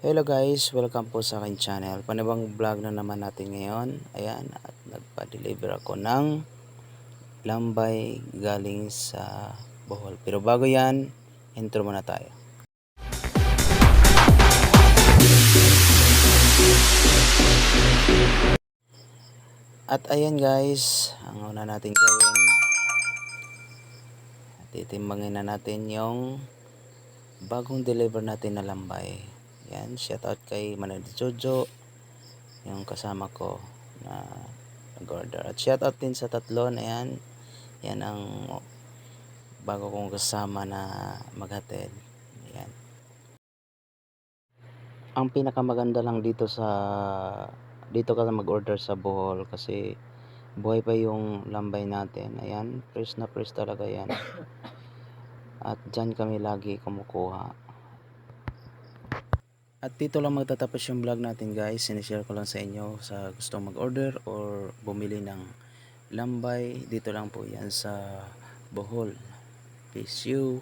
Hello guys, welcome po sa aking channel. Panibang vlog na naman natin ngayon. Ayan, at nagpa-deliver ako ng lambay galing sa Bohol. Pero bago yan, intro muna tayo. At ayan guys, ang una natin gawin, titimbangin na natin yung bagong deliver natin na lambay. Yan, shout out kay Manal Jojo, yung kasama ko na nag-order. At shout out din sa tatlo na yan. Yan ang bago kong kasama na maghatid. Yan. Ang pinakamaganda lang dito sa dito ka mag-order sa Bohol kasi buhay pa yung lambay natin. Ayan, fresh na fresh talaga yan. At dyan kami lagi kumukuha. At dito lang magtatapos yung vlog natin guys. Sinishare ko lang sa inyo sa gustong mag-order or bumili ng lambay. Dito lang po yan sa Bohol. Peace you.